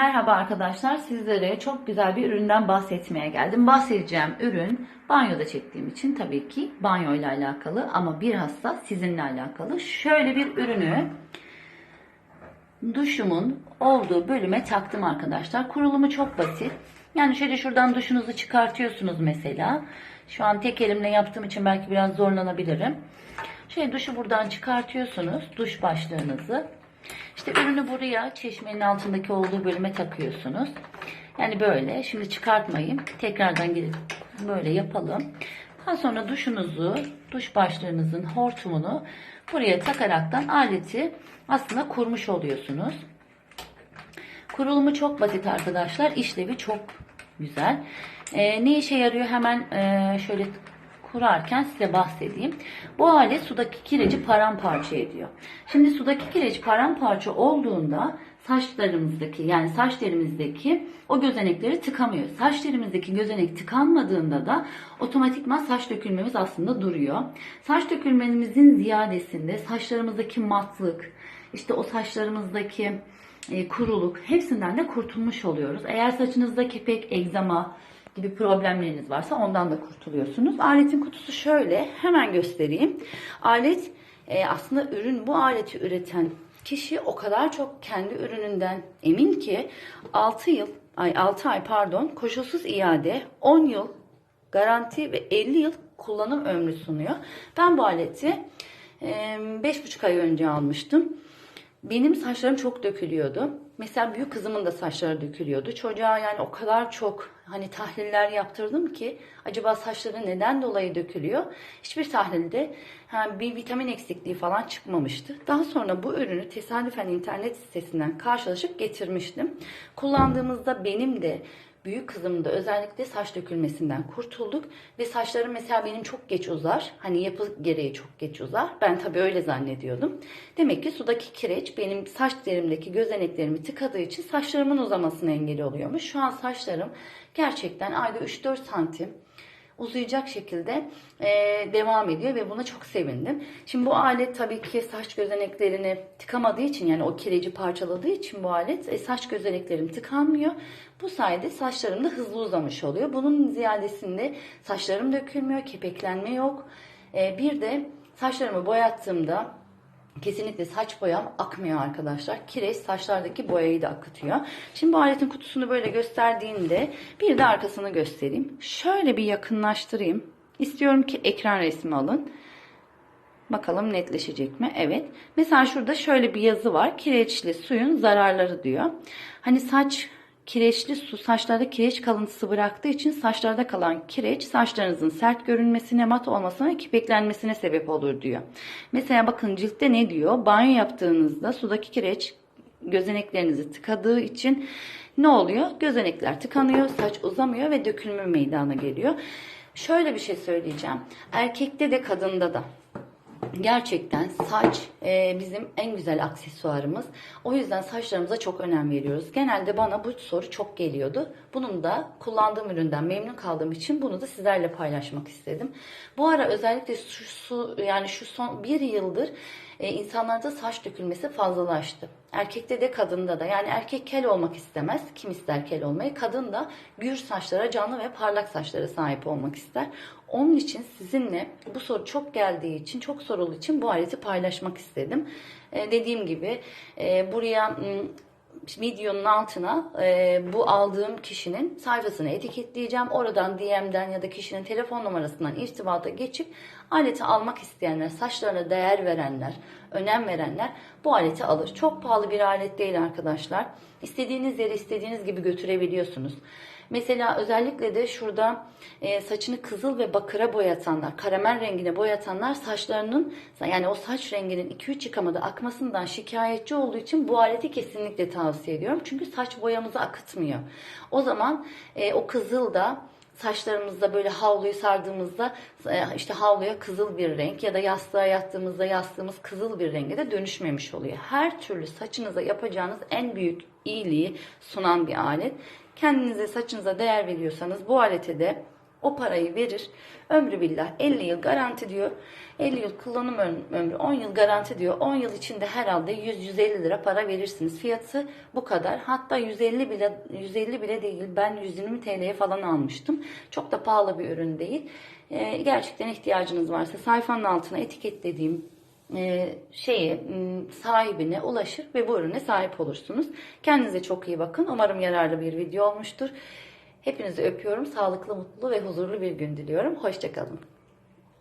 Merhaba arkadaşlar, sizlere çok güzel bir üründen bahsetmeye geldim. Bahsedeceğim ürün banyoda çektiğim için tabii ki banyo ile alakalı ama bilhassa sizinle alakalı. Şöyle bir ürünü duşumun olduğu bölüme taktım arkadaşlar. Kurulumu çok basit. Yani şöyle şuradan duşunuzu çıkartıyorsunuz mesela. Şu an tek elimle yaptığım için belki biraz zorlanabilirim. Şey duşu buradan çıkartıyorsunuz. Duş başlığınızı. İşte ürünü buraya çeşmenin altındaki olduğu bölüme takıyorsunuz. Yani böyle. Şimdi çıkartmayayım. Tekrardan gidip böyle yapalım. Daha sonra duşunuzu, duş başlarınızın hortumunu buraya takaraktan aleti aslında kurmuş oluyorsunuz. Kurulumu çok basit arkadaşlar. İşlevi çok güzel. Ee, ne işe yarıyor hemen e, şöyle kurarken size bahsedeyim. Bu alet sudaki kireci paramparça ediyor. Şimdi sudaki kireç paramparça olduğunda saçlarımızdaki yani saç derimizdeki o gözenekleri tıkamıyor. Saç derimizdeki gözenek tıkanmadığında da otomatikman saç dökülmemiz aslında duruyor. Saç dökülmemizin ziyadesinde saçlarımızdaki matlık, işte o saçlarımızdaki e, kuruluk hepsinden de kurtulmuş oluyoruz. Eğer saçınızda kepek, egzama gibi problemleriniz varsa ondan da kurtuluyorsunuz. Aletin kutusu şöyle hemen göstereyim. Alet e, aslında ürün bu aleti üreten kişi o kadar çok kendi ürününden emin ki 6 yıl ay 6 ay pardon koşulsuz iade 10 yıl garanti ve 50 yıl kullanım ömrü sunuyor. Ben bu aleti 5,5 ay önce almıştım. Benim saçlarım çok dökülüyordu. Mesela büyük kızımın da saçları dökülüyordu. Çocuğa yani o kadar çok hani tahliller yaptırdım ki acaba saçları neden dolayı dökülüyor? Hiçbir tahlilde yani bir vitamin eksikliği falan çıkmamıştı. Daha sonra bu ürünü tesadüfen internet sitesinden karşılaşıp getirmiştim. Kullandığımızda benim de büyük kızımın da özellikle saç dökülmesinden kurtulduk ve saçlarım mesela benim çok geç uzar. Hani yapı gereği çok geç uzar. Ben tabii öyle zannediyordum. Demek ki sudaki kireç benim saç derimdeki gözeneklerimi tıkadığı için saçlarımın uzamasına engel oluyormuş. Şu an saçlarım gerçekten ayda 3-4 santim uzayacak şekilde e, devam ediyor ve buna çok sevindim. Şimdi bu alet tabii ki saç gözeneklerini tıkamadığı için yani o kireci parçaladığı için bu alet e, saç gözeneklerim tıkanmıyor. Bu sayede saçlarım da hızlı uzamış oluyor. Bunun ziyadesinde saçlarım dökülmüyor, kepeklenme yok. E, bir de saçlarımı boyattığımda Kesinlikle saç boyam akmıyor arkadaşlar. Kireç saçlardaki boyayı da akıtıyor. Şimdi bu aletin kutusunu böyle gösterdiğimde bir de arkasını göstereyim. Şöyle bir yakınlaştırayım. İstiyorum ki ekran resmi alın. Bakalım netleşecek mi? Evet. Mesela şurada şöyle bir yazı var. Kireçli suyun zararları diyor. Hani saç kireçli su saçlarda kireç kalıntısı bıraktığı için saçlarda kalan kireç saçlarınızın sert görünmesine, mat olmasına ve kipeklenmesine sebep olur diyor. Mesela bakın ciltte ne diyor? Banyo yaptığınızda sudaki kireç gözeneklerinizi tıkadığı için ne oluyor? Gözenekler tıkanıyor, saç uzamıyor ve dökülme meydana geliyor. Şöyle bir şey söyleyeceğim. Erkekte de kadında da Gerçekten saç e, bizim en güzel aksesuarımız. O yüzden saçlarımıza çok önem veriyoruz. Genelde bana bu soru çok geliyordu. Bunun da kullandığım üründen memnun kaldığım için bunu da sizlerle paylaşmak istedim. Bu ara özellikle şu su yani şu son bir yıldır e, insanlarda saç dökülmesi fazlalaştı. Erkekte de kadında da yani erkek kel olmak istemez. Kim ister kel olmayı? Kadın da gür saçlara, canlı ve parlak saçlara sahip olmak ister. Onun için sizinle bu soru çok geldiği için, çok sorulu için bu aleti paylaşmak istedim. E, dediğim gibi e, buraya videonun altına e, bu aldığım kişinin sayfasını etiketleyeceğim. Oradan DM'den ya da kişinin telefon numarasından irtibata geçip aleti almak isteyenler, saçlarına değer verenler, önem verenler bu aleti alır. Çok pahalı bir alet değil arkadaşlar. İstediğiniz yere istediğiniz gibi götürebiliyorsunuz. Mesela özellikle de şurada e, saçını kızıl ve bakıra boyatanlar, karamel rengine boyatanlar saçlarının yani o saç renginin 2-3 yıkamada akmasından şikayetçi olduğu için bu aleti kesinlikle tavsiye ediyorum. Çünkü saç boyamızı akıtmıyor. O zaman e, o kızıl da saçlarımızda böyle havluyu sardığımızda e, işte havluya kızıl bir renk ya da yastığa yattığımızda yastığımız kızıl bir renge de dönüşmemiş oluyor. Her türlü saçınıza yapacağınız en büyük iyiliği sunan bir alet. Kendinize saçınıza değer veriyorsanız bu alete de o parayı verir. Ömrü billah 50 yıl garanti diyor. 50 yıl kullanım öm- ömrü 10 yıl garanti diyor. 10 yıl içinde herhalde 100-150 lira para verirsiniz. Fiyatı bu kadar. Hatta 150 bile 150 bile değil. Ben 120 TL'ye falan almıştım. Çok da pahalı bir ürün değil. Ee, gerçekten ihtiyacınız varsa sayfanın altına etiketlediğim e, şeyi sahibine ulaşır ve bu ürüne sahip olursunuz. Kendinize çok iyi bakın. Umarım yararlı bir video olmuştur. Hepinizi öpüyorum. Sağlıklı, mutlu ve huzurlu bir gün diliyorum. Hoşçakalın.